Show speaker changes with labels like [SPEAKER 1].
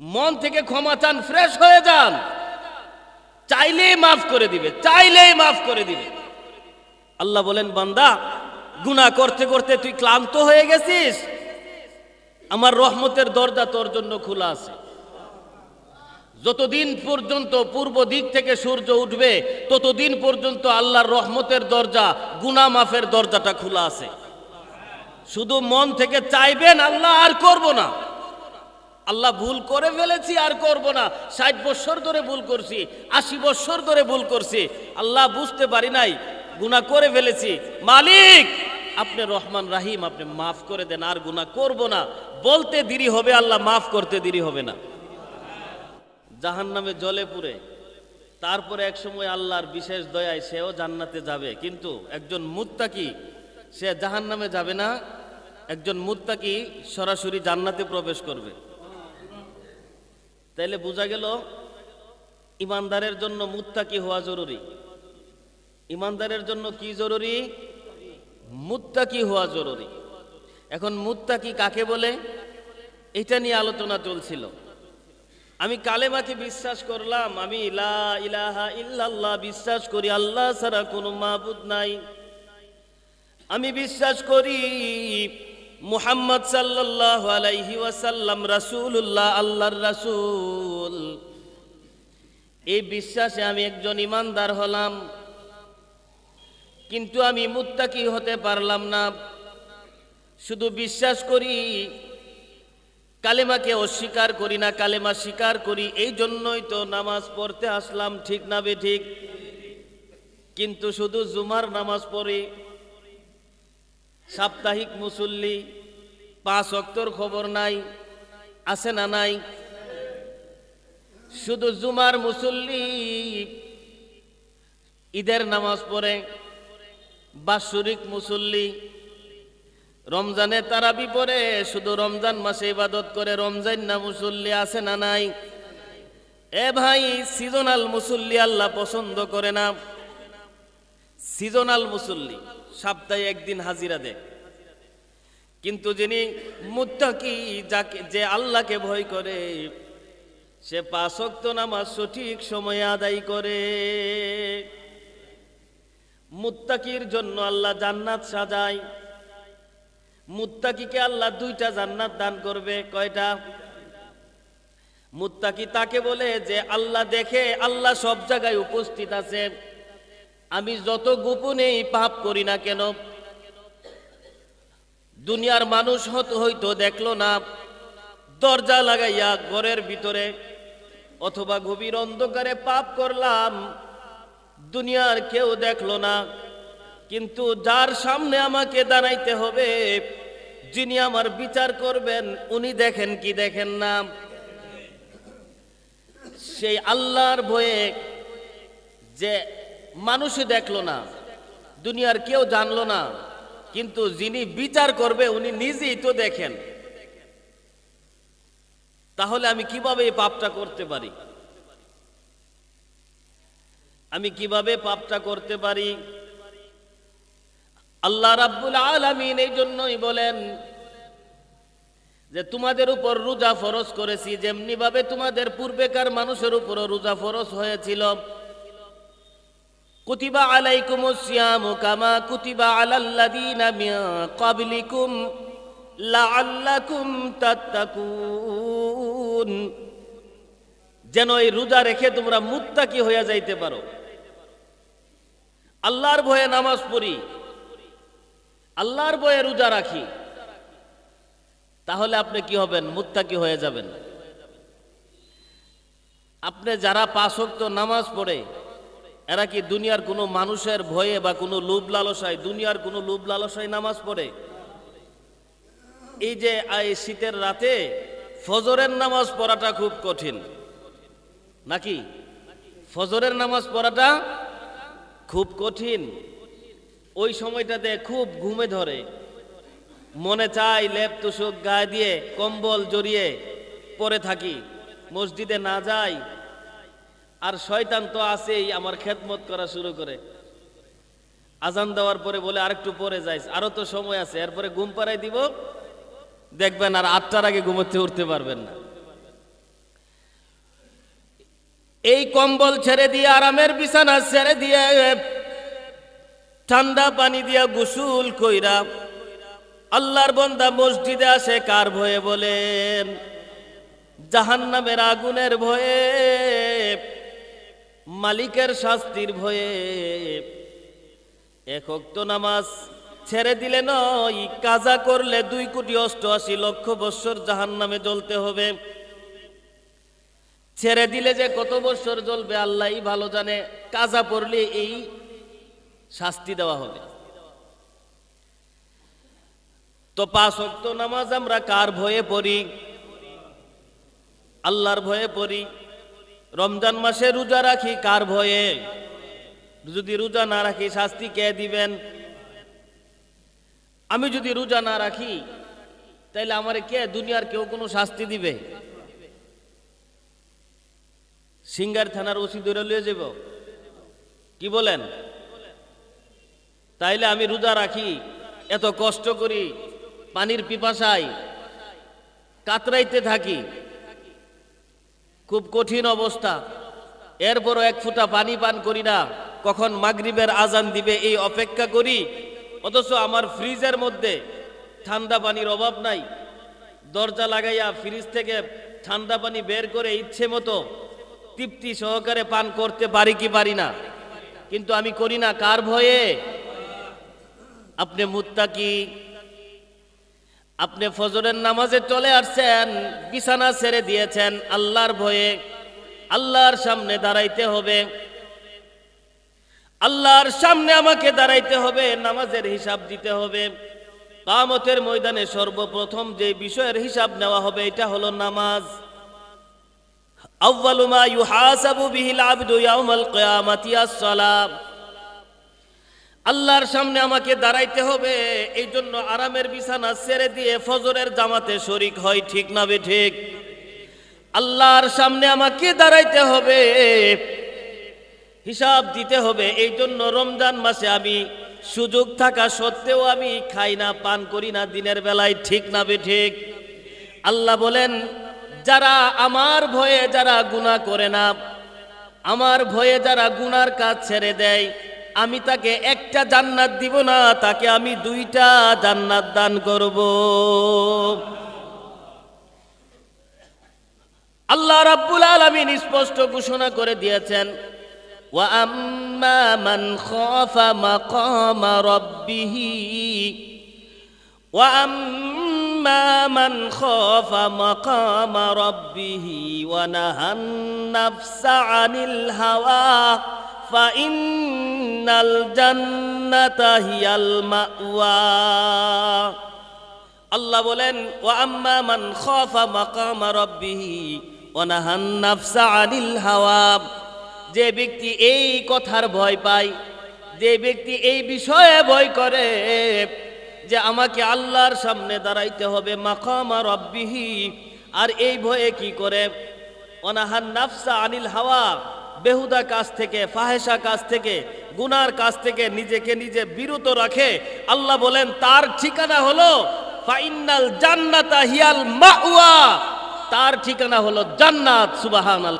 [SPEAKER 1] মন থেকে ক্ষমা চান ফ্রেশ হয়ে যান। চাইলেই মাফ করে দিবে, চাইলেই মাফ করে দিবে। আল্লাহ বলেন, বান্দা, গুনাহ করতে করতে তুই ক্লান্ত হয়ে গেছিস? আমার রহমতের দরজা তোর জন্য খোলা আছে। যতদিন পর্যন্ত পূর্ব দিক থেকে সূর্য উঠবে, ততদিন পর্যন্ত আল্লাহর রহমতের দরজা গুনা মাফের দরজাটা খোলা আছে। শুধু মন থেকে চাইবেন, আল্লাহ আর করব না। আল্লাহ ভুল করে ফেলেছি, আর করব না। ষাট বছর ধরে ভুল করছি, আশি বছর ধরে ভুল করছি। আল্লাহ বুঝতে পারি নাই, গুনাহ করে ফেলেছি। মালিক, আপনি রহমান রাহিম, আপনি মাফ করে দেন, আর গুনাহ করব না। বলতে দেরি হবে, আল্লাহ মাফ করতে দেরি হবে না। জাহান নামে জলে পুরে তারপরে এক সময় আল্লাহর বিশেষ দয়ায় সেও জান্নাতে যাবে। কিন্তু একজন মুত্তাকি, সে জাহান নামে যাবে না, একজন মুত্তাকি সরাসরি জান্নাতে প্রবেশ করবে। তাইলে বোঝা গেল, ইমানদারের জন্য মুত্তাকি হওয়া জরুরি। ইমানদারের জন্য কি জরুরি? মুত্তাকি হওয়া জরুরি। এখন মুত্তাকি কাকে বলে? এটা নিয়ে আলোচনা চলছিল। আমি কালেমাকে বিশ্বাস করলাম, আমি ইলা ইলাহা ইল্লাল্লাহ বিশ্বাস করি, আল্লাহ ছাড়া কোনো মাহবুদ নাই। আমি বিশ্বাস করি মুহাম্মদ সাল্লাল্লাহু আলাইহি ওয়াসাল্লাম রাসূলুল্লাহ, আল্লাহর রাসূল। এই বিশ্বাসে আমি একজন ইমানদার হলাম, কিন্তু আমি মুত্তাকি হতে পারলাম না। শুধু বিশ্বাস করি, কালেমাকে অস্বীকার করি না, কালেমা স্বীকার করি, এই জন্যই তো নামাজ পড়তে আসলাম, ঠিক না বে ঠিক? কিন্তু শুধু জুমার নামাজ পড়ি। সাপ্তাহিক মুসল্লি, পাঁচ অক্তর খবর নাই, আছে না নাই? শুধু জুমার মুসল্লি, ঈদের নামাজ পড়ে, বাৎসরিক মুসল্লি, রমজানে তারাবি পরে শুধু রমজান মাসে ইবাদত করে রমজান না মুসল্লি আছে না নাই? এ ভাই সিজনাল মুসল্লি আল্লাহ পছন্দ করে না। সিজনাল মুসল্লি। সপ্তাহে একদিন হাজিরা দেয়। কিন্তু যিনি মুত্তাকি, যাকে, যে আল্লাহকে ভয় করে, সে পাঁচক্ত নামাজ সঠিক সময়ে আদায় করে। মুত্তাকির জন্য আল্লাহ জান্নাত সাজায়। মুত্তাকিকে আল্লাহ দুইটা জান্নাত দান করবে। কয়টা? মুত্তাকি তাকে বলে যে, আল্লাহ দেখে, আল্লাহ সব জায়গায় উপস্থিত আছে আমি যত গোপনেই পাপ করি না কেন, দুনিয়ার মানুষ হতো হয়তো দেখল না, দরজা লাগাইয়া ঘরের ভিতরে অথবা গভীর অন্ধকারে পাপ করলাম, দুনিয়ার কেউ দেখল না। কিন্তু যার সামনে আমাকে দাঁড়াইতে হবে, যিনি আমার বিচার করবেন, উনি দেখেন কি দেখেন না। সেই আল্লাহর ভয়ে যে মানুষই দেখল না, দুনিয়ার কেউ জানলো না, কিন্তু যিনি বিচার করবে, উনি নিজেই তো দেখেন। তাহলে আমি কীভাবে এই পাপটা করতে পারি? আমি কীভাবে পাপটা করতে পারি? আল্লাহ রাব্বুল আলামিন এই জন্যই বলেন যে, তোমাদের উপর রোজা ফরজ করেছি যেমনি ভাবে তোমাদের পূর্বেকার মানুষের উপর রোজা ফরজ হয়েছিল। কুতিবা আলাইকুম সিয়াম কামা কুতিবা আলাল্লাযীনা মিন ক্বাবলিকুম লাআল্লাকুম তাত্তাকুন যেন এই রোজা রেখে তোমরা মুত্তাকি হয়ে যাইতে পারো। আল্লাহর ভয়ে নামাজ পড়ি, আল্লাহর ভয়ে রোজা রাখি, তাহলে আপনি কি হবেন? মুত্তাকি হয়ে যাবেন। আপনি যারা পাঁচক্ত নামাজ পড়ে এরা কি দুনিয়ার কোনো মানুষের ভয়ে বা কোনো লোভ লালসায়, দুনিয়ার কোনো লোভ লালসায় নামাজ পড়ে? এই যে এই শীতের রাতে ফজরের নামাজ পড়াটা খুব কঠিন। নাকি? ফজরের নামাজ পড়াটা খুব কঠিন। ওই সময়টাতে খুব ঘুমে ধরে। মনে চাই লেপ তুষক গায়ে দিয়ে কম্বল জড়িয়ে পরে থাকি। মসজিদে না যাই আর শয়তান তো আছেই, আমার খেদমত করা শুরু করে। আজান দেওয়ার পরে বলে, আরেকটু পরে যাইস। আরও তো সময় আছে, এরপরে ঘুম পাড়াই দিব। দেখবেন আর আটটার আগে ঘুমোতে উঠতে পারবেন না। এই কম্বল ছেড়ে দিয়ে, আরামের বিছানা ছেড়ে দিয়ে, ঠান্ডা পানি দিয়া গোসুল কইরা আল্লাহর বন্দা মসজিদে আসে, কার ভয়ে বলেন? জাহান্নামের আগুনের ভয়ে। মালিকের শাস্তির ভয়ে একক তো নামাজ ছেড়ে দিলে নয়, কাজা করলে দুই কোটি অষ্টআশি লক্ষ বৎসর জাহান নামে জ্বলতে হবে। ছেড়ে দিলে যে কত বৎসর জ্বলবে, আল্লাহই ভালো জানে। কাজা পড়লে এই শাস্তি দেওয়া হবে। তো পাঁচ অক্ত নামাজ আমরা কার ভয়ে পড়ি? আল্লাহর ভয়ে পড়ি। রমজান মাসে রোজা রাখি কার ভয়ে? যদি রোজা না রাখি, শাস্তি কে দিবেন? আমি যদি রোজা না রাখি, তাইলে আমারে কে, দুনিয়ার কেউ কোনো শাস্তি দিবে? সিঙ্গার থানার ওসি ধরে লিয়ে যাব কি বলেন? তাইলে আমি রোজা রাখি, এত কষ্ট করি, পানির পিপাসায় কাতরাইতে থাকি। খুব কঠিন অবস্থা। এরপরও এক ফুটা পানি পান করি না। কখন মাগরিবের আজান দিবে এই অপেক্ষা করি। অথচ আমার ফ্রিজের মধ্যে ঠান্ডা পানির অভাব নাই। দরজা লাগাইয়া ফ্রিজ থেকে ঠান্ডা পানি বের করে ইচ্ছে মতো তৃপ্তি সহকারে পান করতে পারি কি পারি না। কিন্তু আমি করি না, কার ভয়ে? আপনি মুত্তাকি আপনি ফজরের নামাজে চলে আসছেন, বিছানা ছেড়ে দিয়েছেন, আল্লাহর ভয়ে আল্লাহর সামনে দাঁড়াইতে হবে। আল্লাহর সামনে আমাকে দাঁড়াইতে হবে, নামাজের হিসাব দিতে হবে। কামতের ময়দানে সর্বপ্রথম যে বিষয়ের হিসাব নেওয়া হবে, এটা হলো নামাজ। আউয়ালু মা ইউহাসাবু বিহিল আবদু ইয়াউমাল কিয়ামাতি আস-সালাম। আল্লাহর সামনে আমাকে দাঁড়াইতে হবে। এই জন্য আরামের বিছানা ছেড়ে দিয়ে ফজরের জামাতে শরিক হয়, ঠিক না বে ঠিক? আল্লাহর সামনে আমাকে দাঁড়াইতে হবে। হিসাব দিতে হবে। এই জন্য রমজান মাসে আমি সুযোগ থাকা সত্ত্বেও আমি খাই না, পান করি না দিনের বেলায়, ঠিক না বে ঠিক? আল্লাহ বলেন, যারা আমার ভয়ে যারা গুনাহ করে না, আমার ভয়ে যারা গুনার কাজ ছেড়ে দেয় আমি তাকে একটা জান্নাত দিব না, তাকে আমি দুইটা জান্নাত দান করব। আল্লাহ রাব্বুল আলামিন স্পষ্ট ঘোষণা করে দিয়েছেন, ওয়া আম্মা মান খাফা মাকামা রাব্বিহি, ওয়া আম্মা মান খাফা মাকামা রাব্বিহি, ওয়া নাহান নাফসা আনিল হাওয়া। ফাইন্নাল জান্নাতা হিয়াল মাওয়া। আল্লাহ বলেন ও আম্মা মান খাফা মাকামা রাব্বিহি ওয়া নাহান নাফসা আনিল হাওয়া। যে ব্যক্তি এই কথার ভয় পায়, যে ব্যক্তি এই বিষয়ে ভয় করে যে আমাকে আল্লাহর সামনে দাঁড়াইতে হবে মাকামা রাব্বিহি, আর এই ভয়ে কি করে? অনাহান নাফসা আনিল হাওয়া। বেহুদা কাজ থেকে ফাহেসা কাজ থেকে, গুনার কাজ থেকে নিজেকে নিজে বিরত রাখে। আল্লাহ বলেন, তার ঠিকানা হলো ফাইনাল জান্নাতা হিয়াল মাউয়া তার ঠিকানা হলো জান্নাত সুবাহান